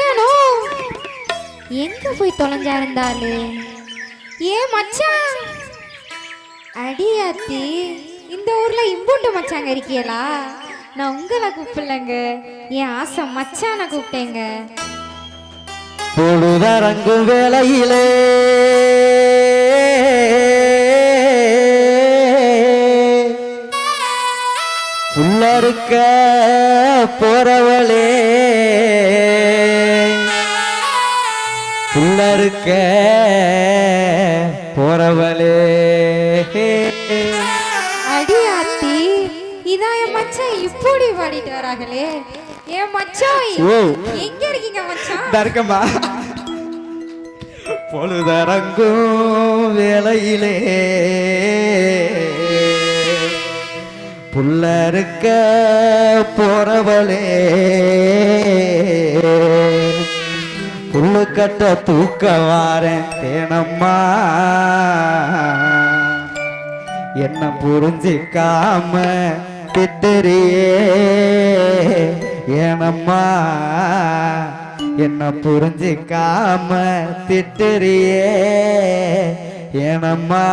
மச்சானோ? எங்க போய் தொலைஞ்சா இருந்தாலு ஏ மச்சான்! அடியாத்தி இந்த ஊர்ல இம்பூண்டு மச்சாங்க இருக்கியலா? நான் உங்களை கூப்பிடலங்க. என் ஆசை மச்சான கூப்பிட்டேங்க. பொழுதரங்கும் வேலையிலே புல்லறுக்க போறவளே புல்லறுக்க போறவளே. அடியாத்தி இதான் என் மச்சான் இப்படி பாடிட்டு வராங்களே. என் மச்சான் ஓ. எங்க இருக்கீங்க மச்சான்? தர்க்கமா பொழுதரங்கும் வேளையிலே. புல்லறுக்க போறவளே. முள்ளு கட்ட தூக்க வாரேன் தேனம்மா. என்ன புரிஞ்சிக்காம திட்டுறியே ஏனம்மா. என்ன புரிஞ்சிக்காம திட்டுறியே ஏனம்மா.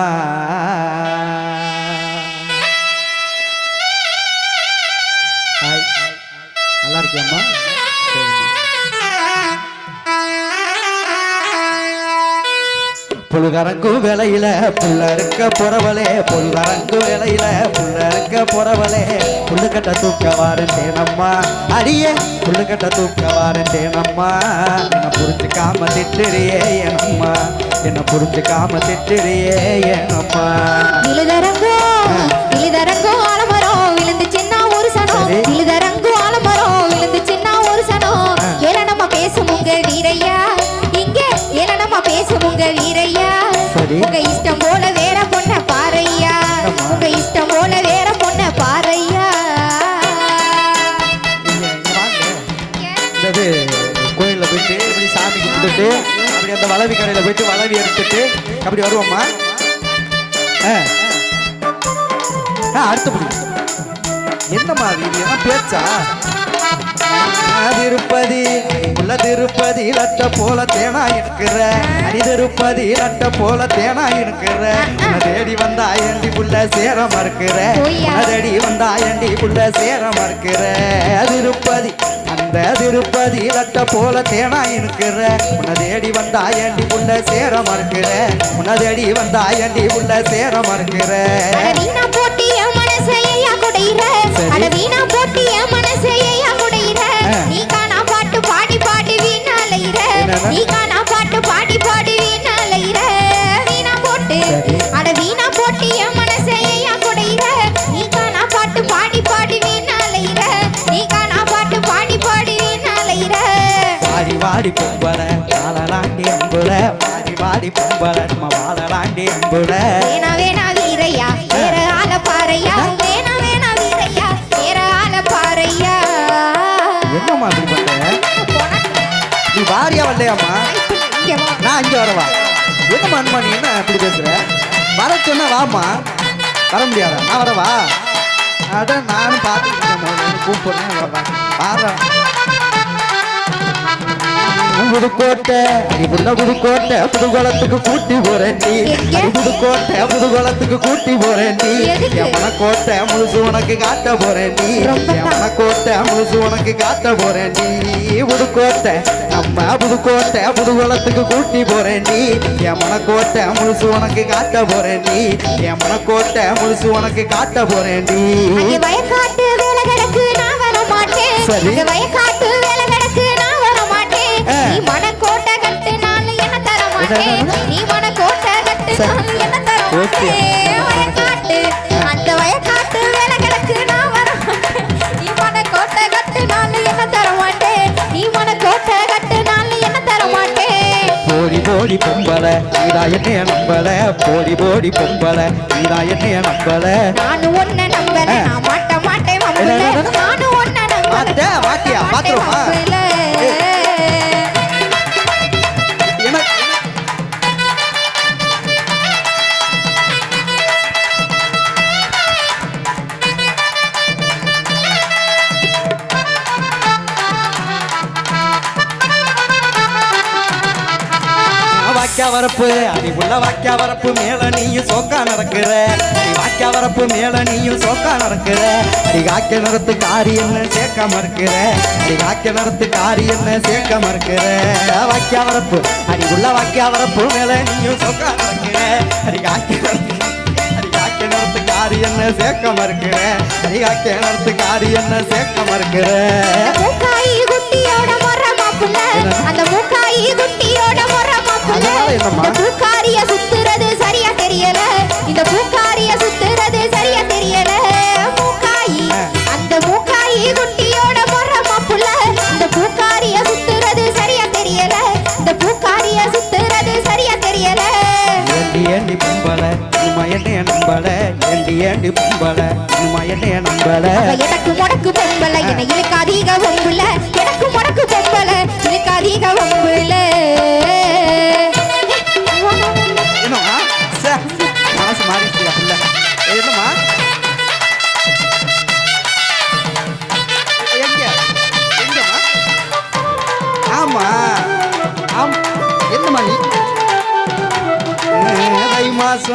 நல்லா இருக்கியம்மா? புழுகரங்கும் வேலையில புள்ள இருக்க புறவலே புழுகரங்கும் வேலையில புள்ள இருக்க புறவலே புள்ளுக்கட்ட தூக்க வாரண்டேனம்மா அடியே புள்ளுக்கட்ட தூக்க வாரண்டேனம்மா என்ன புரிஞ்சுக்காம திட்டுறியே ஏனம்மா. என்ன புரிஞ்சுக்காம திட்டுறியே ஏனம்மா. விழுதரங்கோ விழுதரங்கோ ஆலமரம் விழுந்து சின்ன ஒரு சனம் எடுத்துட்டு அப்படி அந்த வளவி கடையில் போயிட்டு வளவி எடுத்துட்டு அப்படி வருவோம்மா. ஆ. ஆ அடுத்தபடி என்னம்மா அது இது என்ன பேச்சா? திருப்பதி உள்ள திருப்பதி லட்ட போல தேனா இருக்கிற. அடி திருப்பதி லட்ட போல தேனா இருக்கிற. தேடி வந்தா ஏண்டி புள்ள சேர மறுக்கிற? பொய்யா. தேடி வந்தா ஏண்டி புள்ள சேர மறுக்கிற? திருப்பதி அந்த திருப்பதி லட்ட போல தேனா இருக்கிற உன்னை தேடி வந்தா ஏண்டி புள்ள சேர மறுக்கிற? உன்னை தேடி வந்தா ஏண்டி புள்ள சேர மறுக்கிற. நீ காணா பாட்டு பாடி பாடி வீணாலையிற? நீ காணா வாடி பொம்பள வாழலாண்டி அம்புல. வாடி வாடி பொம்பள நம்ம வாழலாண்டி அம்புல. வேணா வேணா வீரையா வேற ஆள பாறையா. வேணா வேணா வீரையா வேற ஆள பாறையா. என்னம்மா இப்படி பண்ற? நீ வாரியா வரலையாம்மா. நான் இங்க வரவா? என்னம்மா அம்மா நீ என்ன இப்படி பேசுற? வர சொன்னா வாம்மா. வர முடியாதா? நான் வரவா? அதான் நானும் பார்த்துட்டு கூப்பிடுறேன் வாரேன். புதுக்கோட்டை புள்ள புதுக்கோட்டை புதுகுளத்துக்கு கூட்டி போறேன் நீ? புதுக்கோட்டை புதுகுளத்துக்கு கூட்டி போறேன் நீ. மனக்கோட்டை முழுசு உனக்கு காட்ட போறேன் நீ. மனக்கோட்டை முழுசு உனக்கு காட்ட போறேன் நீ. புதுக்கோட்டை நம்ம புதுக்கோட்டை புதுகுளத்துக்கு கூட்டி போறேன் நீ. மனக்கோட்டை முழுசு உனக்கு காட்ட போறேன் நீ. மனக்கோட்டை முழுசு உனக்கு காட்ட போறேன் நீ. சரி. என்ன? நீ மனக்கோட்டை கட்டுனாலும் என்ன தர ஓகே. மாட்டேன் வயக்காட்டு. அந்த வயக்காட்டு வேலை கிடக்கு நான் வர நீ மனக்கோட்டை கட்டுனாலும் என்ன தர மாட்டேன் நீ மனக்கோட்டை கட்டுனாலும் என்ன தர மாட்டேன் போடி போடி பொம்பள. நீதா என்னைய நம்பல. போடி போடி பொம்பள. நீதா என்னைய நம்பல. நானும் ஒன்ன நம்பல. நான் மாட்ட மாட்டேன்? நானும் ஒன்ன நம்பல. மாட்ட, மாட்டியா? வாக்கியா வரப்பு அடி உள்ள வாக்கியா வரப்பு மேல நீயும் சோக்கா நடக்கிற. அடி வாக்கியா வரப்பு மேல நீயும் சோக்கா நடக்கிற. அடி காக்க நடத்து காரி என்ன சேர்க்க மறுக்கிற. அடி காக்க நடத்து காரி என்ன சேர்க்க மறுக்கிற. வாக்கியா வரப்பு அடி உள்ள வாக்கியா வரப்பு மேல நீயும் சோக்கா நடக்கிற. அடி காக்க நடத்து அடி காரி என்ன சேர்க்க இருக்கிற அடி காக்க காரி என்ன சேர்க்க இருக்கிற மூக்காயி குட்டியோட மரமா புள்ள அந்த மூக்காயி குட்டியோட இந்த பூக்காரிய சுத்துறது சரியா தெரியல. இந்த பூக்காரிய சுத்துறது சரியா தெரியல. மூக்காயி அந்த மூக்காயி குட்டியோட மொற மாப்புள்ள இந்த பூக்காரிய சுத்துறது சரியா தெரியல. இந்த பூக்காரிய சுத்துறது சரியா தெரியல. ஏண்டி ஏண்டி பொம்பள இனிமா என்னைய நம்பல? ஏண்டி ஏண்டி பொம்பள இனிமா என்னைய நம்பல? எனக்கு முடக்கு பொம்பல. என இழுக்கு அதிக பொம்புல எனக்கு முடக்கு பொம்பல. பொம்புல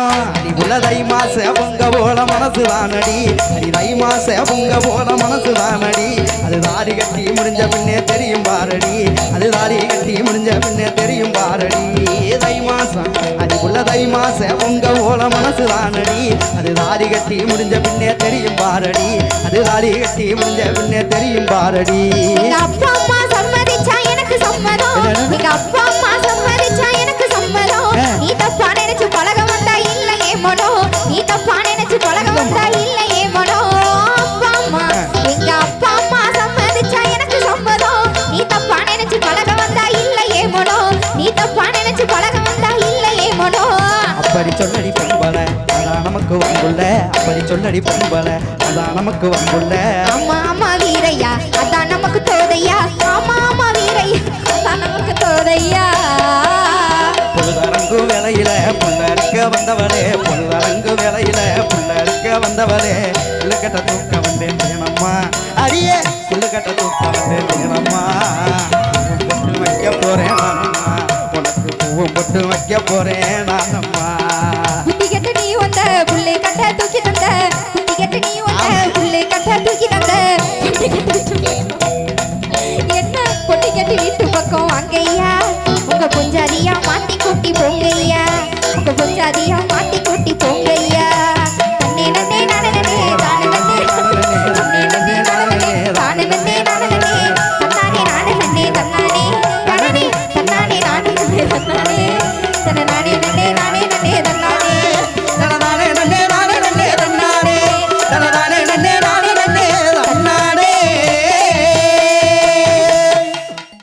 மாசம் அடி உள்ள தை மாச பொங்க போல மனசு தானடி அடி தை மாச பொங்க போல மனசு தானடி அது தாடி கட்டி முடிஞ்ச பின்னே தெரியும் பாரடி. அது தாடி கட்டி முடிஞ்ச பின்னே தெரியும் பாரடி. தை மாசம் அடி உள்ள தை மாச பொங்க போல மனசு தானடி அது தாடி கட்டி முடிஞ்ச பின்னே தெரியும் பாரடி. அது தாடி கட்டி முடிஞ்ச பின்னே தெரியும் பாரடி. எங்க அப்பா அம்மா சம்மதிச்சா எனக்கு சம்மதம்? எங்க அப்பா அப்படி சொல்லடி பொம்பள அதான் நமக்கு வம்புள்ள ஆமா ஆமா வீரையா அதான் நமக்கு தோதையா. ஆமா ஆமா வீரையா அதான் நமக்கு தோதையா. பொழுதரங்கு வேலையில புள்ளரிக்க வந்தவளே பொழுதரங்கு வேலையில புள்ளரிக்க வந்தவளே. புள்ளக்கட்ட தூக்க வந்தேன் தேனம்மா அடியே. புள்ளக்கட்ட தூக்க வந்தேன் பொட்டு வைக்க போறேன் நானம்மா. உனக்கு பூவும் பொட்டு வைக்க போறேன் நானம்மா.